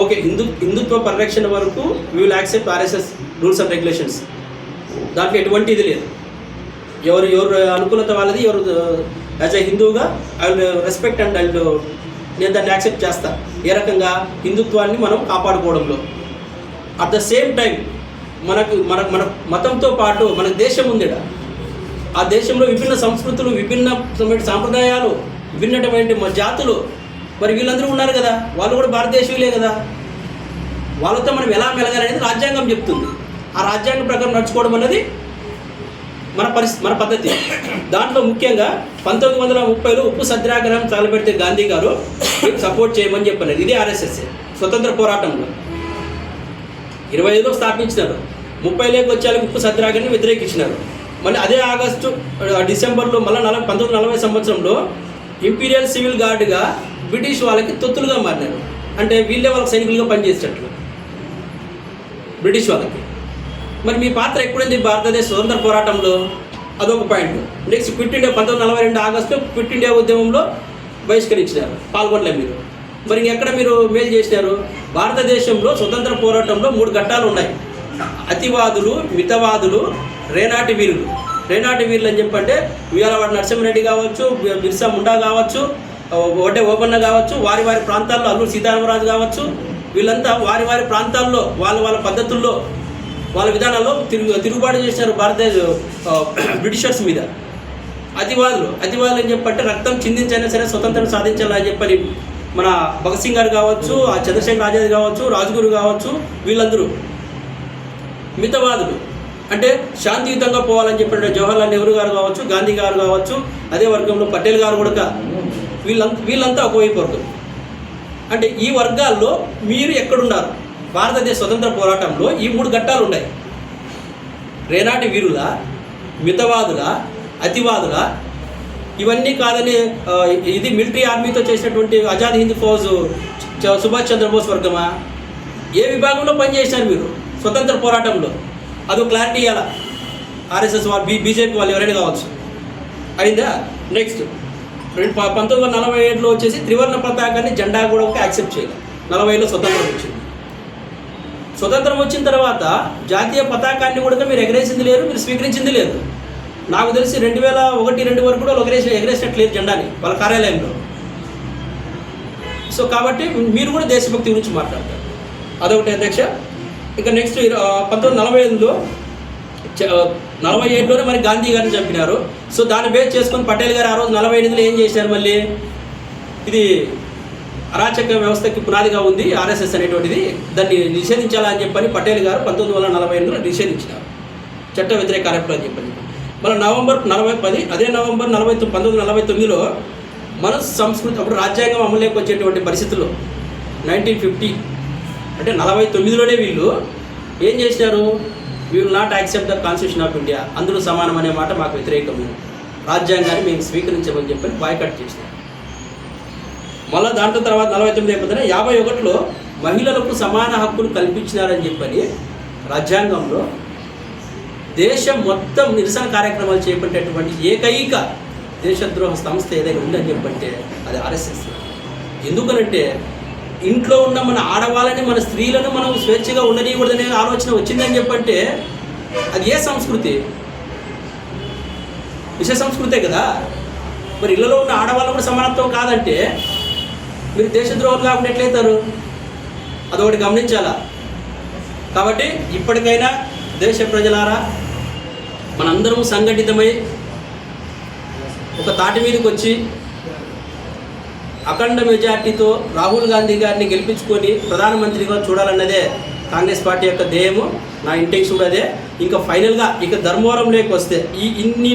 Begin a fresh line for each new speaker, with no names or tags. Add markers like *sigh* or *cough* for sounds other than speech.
Okay Hindu Hindutva పరిరక్షణ వరకు we will accept RSS rules and regulations దాంట్లో ఎటువంటి ఇది లేదు. ఎవరు ఎవరు అనుకూలత వాళ్ళది ఎవరు as a హిందూగా I will respect and I నేను దాన్ని యాక్సెప్ట్ చేస్తా. ఏ రకంగా? హిందుత్వాన్ని మనం కాపాడుకోవడంలో. అట్ ద సేమ్ టైం మనకు మన మన మతంతో పాటు మన దేశం ఉందిడ? ఆ దేశంలో విభిన్న సంస్కృతులు విభిన్న సాంప్రదాయాలు విభిన్నటువంటి జాతులు మరి వీళ్ళందరూ ఉన్నారు కదా వాళ్ళు కూడా భారతదేశీయులే కదా. వాళ్ళతో మనం ఎలా మెలగాలనేది రాజ్యాంగం చెప్తుంది. ఆ రాజ్యాంగం ప్రకారం నడుచుకోవడం అనేది మన పరిస్థితి మన పద్ధతి. దాంట్లో ముఖ్యంగా పంతొమ్మిది వందల ముప్పైలో ఉప్పు సత్యాగ్రహం తగలబెడితే గాంధీ గారు మీకు సపోర్ట్ చేయమని చెప్పలేదు ఇది ఆర్ఎస్ఎస్. స్వతంత్ర పోరాటంలో. ఇరవై ఐదులో స్థాపించినారు. ముప్పైలోకి వచ్చేందుకు ఉప్పు సత్యాగ్రహాన్ని వ్యతిరేకించినారు. మళ్ళీ అదే ఆగస్టు డిసెంబర్లో మళ్ళీ నలభై పంతొమ్మిది నలభై సంవత్సరంలో ఇంపీరియల్ సివిల్ గార్డుగా బ్రిటిష్ వాళ్ళకి తొత్తులుగా మారినారు అంటే వీళ్ళే వాళ్ళకి సైనికులుగా పనిచేసేటట్లు. బ్రిటిష్ వాళ్ళకి. మరి మీ పాత్ర ఎప్పుడైంది భారతదేశ స్వతంత్ర పోరాటంలో? అదొక పాయింట్. నెక్స్ట్ క్విట్ ఇండియా పంతొమ్మిది నలభై రెండు ఆగస్టులో క్విట్ ఇండియా ఉద్యమంలో బహిష్కరించినారు పాల్గొనలే మీరు. మరి ఎక్కడ మీరు మేలు చేసినారు? భారతదేశంలో స్వతంత్ర పోరాటంలో మూడు ఘట్టాలు ఉన్నాయి. అతివాదులు మితవాదులు రేనాటి వీరులు. రేనాటి వీళ్ళు అని చెప్పంటే ఉయ్యాలవాడ నరసింహారెడ్డి కావచ్చు బిర్సా ముండా కావచ్చు ఒడ్డే ఓపన్న కావచ్చు వారి వారి ప్రాంతాల్లో అల్లూరు సీతారామరాజు కావచ్చు వీళ్ళంతా వారి వారి ప్రాంతాల్లో వాళ్ళ వాళ్ళ పద్ధతుల్లో వాళ్ళ విధానాల్లో తిరుగు తిరుగుబాటు చేశారు భారతదేశ *clears throat* బ్రిటిషర్స్ మీద. అతివాదులు అతివాదులు అని చెప్పంటే రక్తం చిందించైనా సరే స్వతంత్రం సాధించాలని చెప్పని మన భగత్ సింగ్ గారు కావచ్చు ఆ చంద్రశేఖర్ ఆజాద్ కావచ్చు రాజ్గురు కావచ్చు వీళ్ళందరూ మితవాదులు. అంటే శాంతియుతంగా పోవాలని చెప్పిన జవహర్లాల్ నెహ్రూ గారు కావచ్చు గాంధీ గారు కావచ్చు అదే వర్గంలో పటేల్ గారు కూడా వీళ్ళంతా వీళ్ళంతా ఒకవైపు వర్గం అంటే ఈ వర్గాల్లో మీరు ఎక్కడున్నారు? భారతదేశ స్వతంత్ర పోరాటంలో ఈ మూడు ఘట్టాలు ఉన్నాయి. రేనాటి వీరుల మితవాదుల అతివాదుల ఇవన్నీ కాదని ఇది మిలిటరీ ఆర్మీతో చేసినటువంటి ఆజాద్ హింద్ ఫౌజ్ చ- సుభాష్ చంద్రబోస్ వర్గమా? ఏ విభాగంలో పనిచేశారు మీరు స్వతంత్ర పోరాటంలో? అదో క్లారిటీ ఇవ్వాలా ఆర్ఎస్ఎస్ వాళ్ళు బీ బీజేపీ వాళ్ళు ఎవరైనా కావచ్చు. అయిందా? నెక్స్ట్ రెండు పంతొమ్మిది వందల నలభై ఏడులో వచ్చేసి త్రివర్ణ పతాకాన్ని జెండా కూడా ఒక యాక్సెప్ట్ చేయాలి. నలభైలో స్వతంత్రం వచ్చింది. స్వతంత్రం వచ్చిన తర్వాత జాతీయ పతాకాన్ని కూడా మీరు ఎగరేసింది లేరు మీరు స్వీకరించింది లేదు. నాకు తెలిసి రెండు వేల ఒకటి రెండు వరకు కూడా ఎగరేసి ఎగరేసినట్లేదు జెండాని వాళ్ళ కార్యాలయంలో. సో కాబట్టి మీరు కూడా దేశభక్తి గురించి మాట్లాడతారు. అదొకటి అధ్యక్ష. ఇక నెక్స్ట్ పంతొమ్మిది నలభై ఐదులో చ- నలభై ఏడులోనే మరి గాంధీ గారిని చంపినారు. సో దాన్ని బేస్ చేసుకొని పటేల్ గారు ఆ రోజు నలభై ఎనిమిదిలో ఏం చేశారు మళ్ళీ? ఇది అరాచక వ్యవస్థకి పునాదిగా ఉంది ఆర్ఎస్ఎస్ అనేటువంటిది. దాన్ని నిషేధించాలని చెప్పని పటేల్ గారు పంతొమ్మిది వందల నలభై ఎనిమిదిలో నిషేధించినారు. చట్ట వ్యతిరేక కార్యక్రమం అని చెప్పని. మళ్ళీ నవంబర్ నలభై పది అదే నవంబర్ నలభై తొమ్మిది పంతొమ్మిది నలభై తొమ్మిదిలో మన సంస్కృతి అప్పుడు రాజ్యాంగం అమలులోకి వచ్చేటువంటి పరిస్థితుల్లో నైన్టీన్ ఫిఫ్టీ అంటే నలభై తొమ్మిదిలోనే వీళ్ళు ఏం చేసినారు? Will not accept the constitution of India అందరూ సమానం అనే మాట మాకు వ్యతిరేకము రాజ్యాంగాన్ని మేము స్వీకరించమని చెప్పని బాయ్కట్ చేసినారు మళ్ళీ దాంట్లో తర్వాత నలభై తొమ్మిది అయిపోతున్నా యాభై ఒకటిలో మహిళలకు సమాన హక్కులు కల్పించినారని చెప్పని రాజ్యాంగంలో దేశం మొత్తం నిరసన కార్యక్రమాలు చేపట్టేటువంటి ఏకైక దేశద్రోహ సంస్థ ఏదైనా ఉందని చెప్పంటే అది ఆర్ఎస్ఎస్. ఎందుకనంటే ఇంట్లో ఉన్న మన ఆడవాళ్ళని మన స్త్రీలను మనం స్వేచ్ఛగా ఉండనీయకూడదనే ఆలోచన వచ్చిందని చెప్పంటే అది ఏ సంస్కృతి? విష సంస్కృతే కదా. మరి ఇళ్ళలో ఉన్న ఆడవాళ్ళు కూడా సమానత్వం కాదంటే మీరు దేశద్రోహం కాకుండా ఎట్లయితారు అదొకటి గమనించాలా? కాబట్టి ఇప్పటికైనా దేశ ప్రజలారా మనందరం సంఘటితమై ఒక తాటి మీదకి వచ్చి అఖండ మెజార్టీతో రాహుల్ గాంధీ గారిని గెలిపించుకొని ప్రధానమంత్రిగా చూడాలన్నదే కాంగ్రెస్ పార్టీ యొక్క ధ్యేయము. నా ఇంటెన్షన్ కూడా అదే. ఇంకా ఫైనల్గా ఇక ధర్మవరంలోకి వస్తే ఈ ఇన్ని